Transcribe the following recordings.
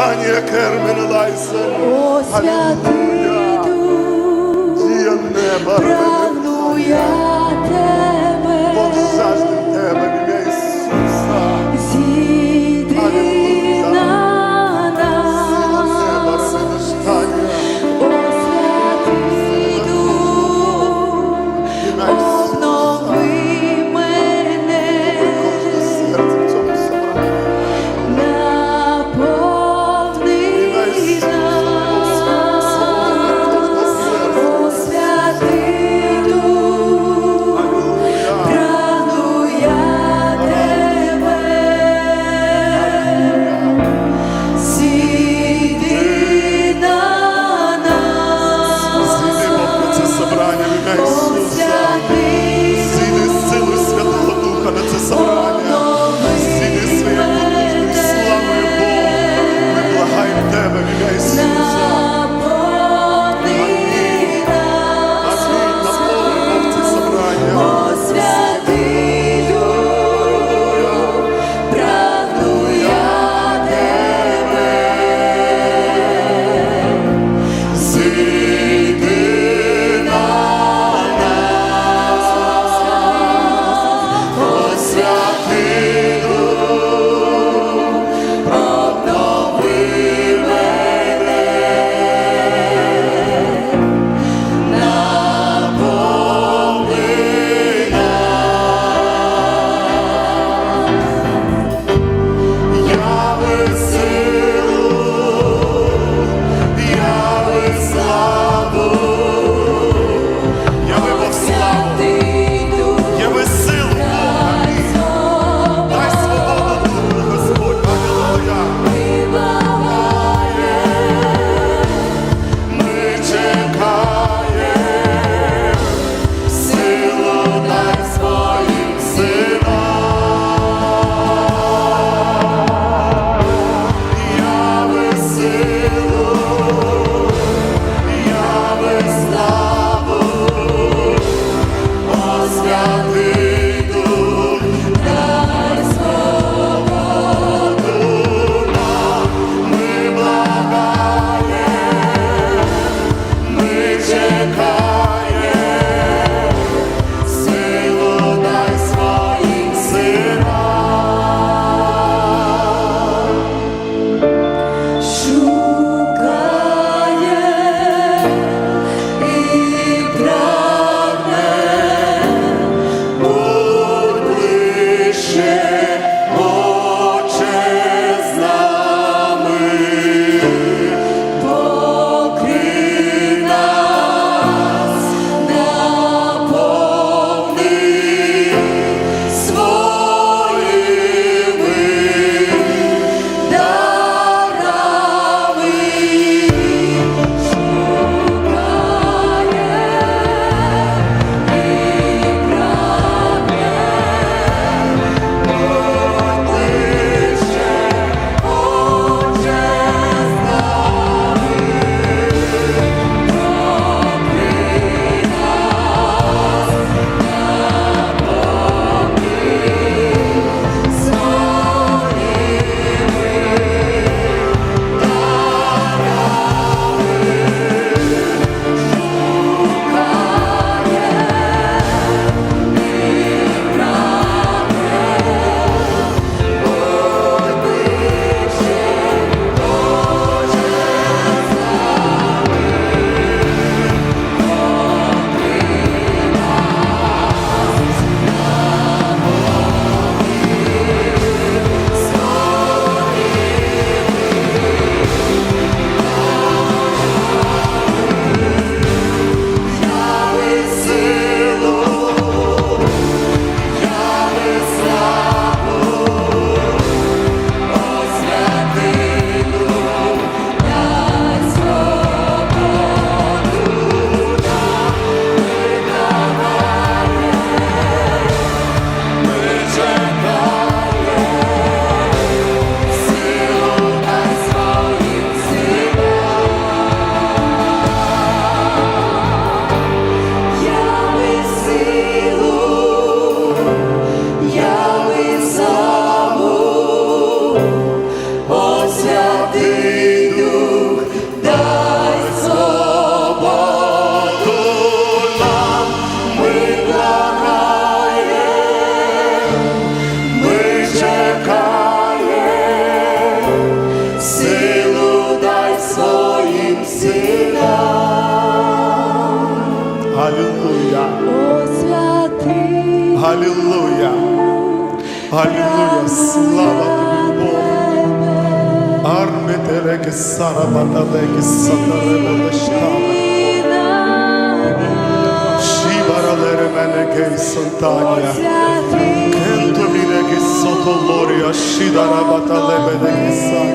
Стання кермен лайсен. О, святий Дух, прагну я Алілуя. Слава тобі, Бог. Арми тереки сара баталеки сатареме лешками. Шібара леремене гей сантанія. Кенто мінеки сотолорія шідара баталебене гісай.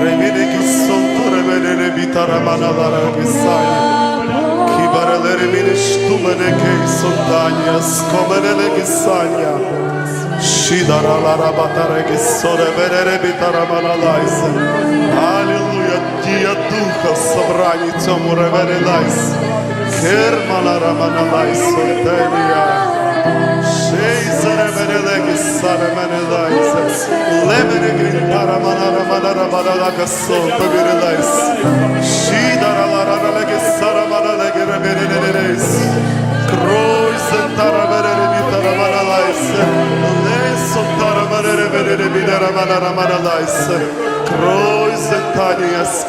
Кремінеки сонторебене бітара маналара гісай. Кібарелери міне штумене гей сантанія. Скомене гісанія. Шідара лара батаре гісоре берере бітара маналайсе. Алілуя, дія духа в собранні цьому реверелайсе. Кермала раманалай сотелія. Шейзере менелеги саре менелайзе. Лемене грінтара манара манара манара касон тобірелайз. Шідара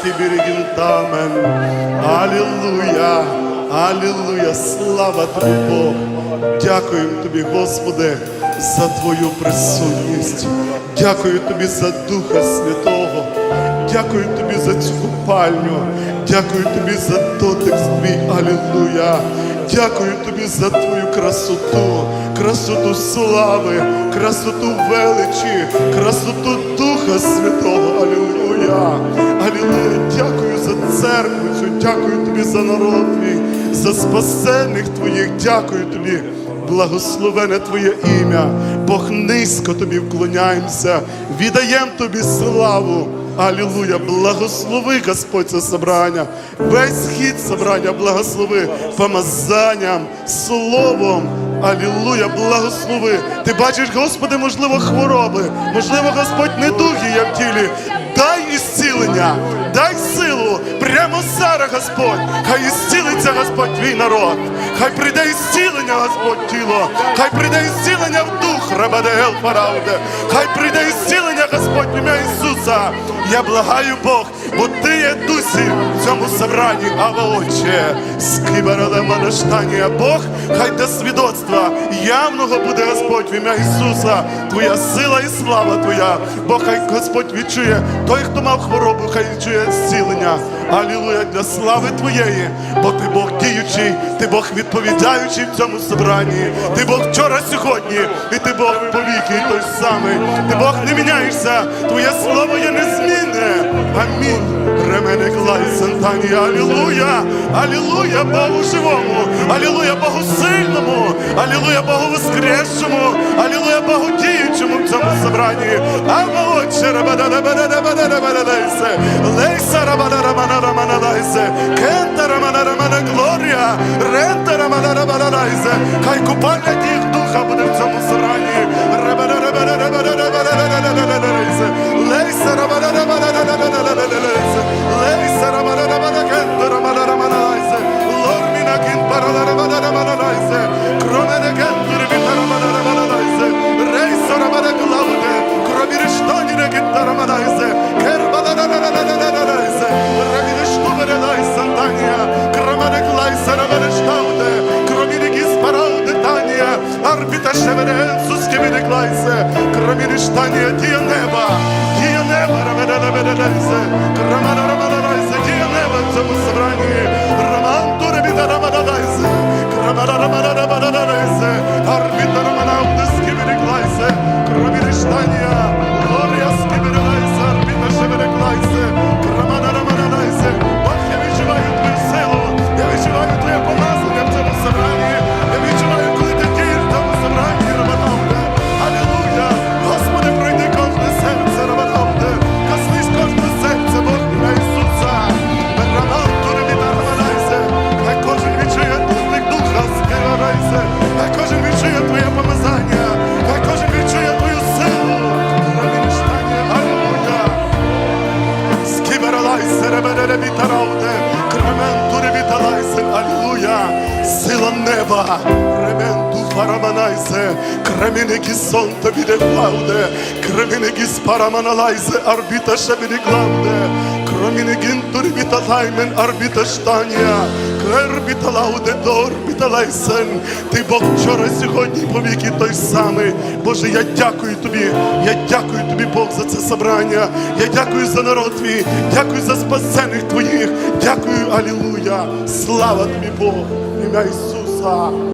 сентанія скібірігінтамен. Алілуя. Алілуя, слава тобі, Бог. Дякуємо тобі, Господи, за Твою присутність. Дякую тобі за Духа Святого. Дякую тобі за цю купальню. Дякую тобі за дотик твій. Алілуя. Дякую тобі за твою красоту, красоту слави, красоту величі, красоту Духа Святого. За народ твій, за спасенних твоїх. Дякую тобі. Благословене Твоє ім'я, Бог низько тобі вклоняємося, віддаємо тобі славу. Алілуя, благослови Господь це собрання, весь хід собрання благослови помазанням, словом. Алілуя, благослови. Ти бачиш, Господи, можливо, хвороби, можливо, Господь недуги є в тілі. Дай дай силу прямо зараз, Господь. Хай ісцілиться Господь твій народ. Хай прийде ісцілення, Господь тіло. Хай прийде ісцілення в дух, Рабадеел Фарауде. Хай прийде ісцілення, Господь, в ім'я Ісуса. Я благаю Бог, бо ти є дусі в цьому собранні, Ава Отче. Скибареле Манаштанія. Бог, хай те свідоцтва явного буде Господь в ім'я Ісуса. Твоя сила і слава Твоя. Бог, хай Господь відчує той, хто мав хворобу, хай відчує зцілення. Алілуя для слави Твоєї, бо ти Бог діючий, ти Бог відповідаючий в цьому собранні. Ти Бог вчора, сьогодні, і ти Бог повіки, той самий. Ти Бог не міняєшся, Твоє слово є незмінне. Амінь. Ремене клай Сантані, Алілуя! Алілуя Богу живому! Алілуя Богу сильному! Алілуя Богу воскресшому! Алілуя Богу діючому в цьому собранні! Ава отче рабадарабадарабадарабадарайсе! Лейса рабадараманараманалайсе! Кента раманарамана глорія! Рента раманараманалайсе! Хай купальня тих духа буде в цьому money. Сон тобі де главде, креміники спараманалайзе, арбіта шебіді главде, кромінигін турбіта лаймен, арбіта штанія, кербіта лауде дорбіта лайсен. Ти Бог вчора, сьогодні, повіки той самий. Боже, я дякую тобі, я дякую тобі, Бог, за це собрання. Я дякую за народ твій, дякую за спасених твоїх, дякую, алілуя. Слава тобі, Бог, ім'я Ісуса.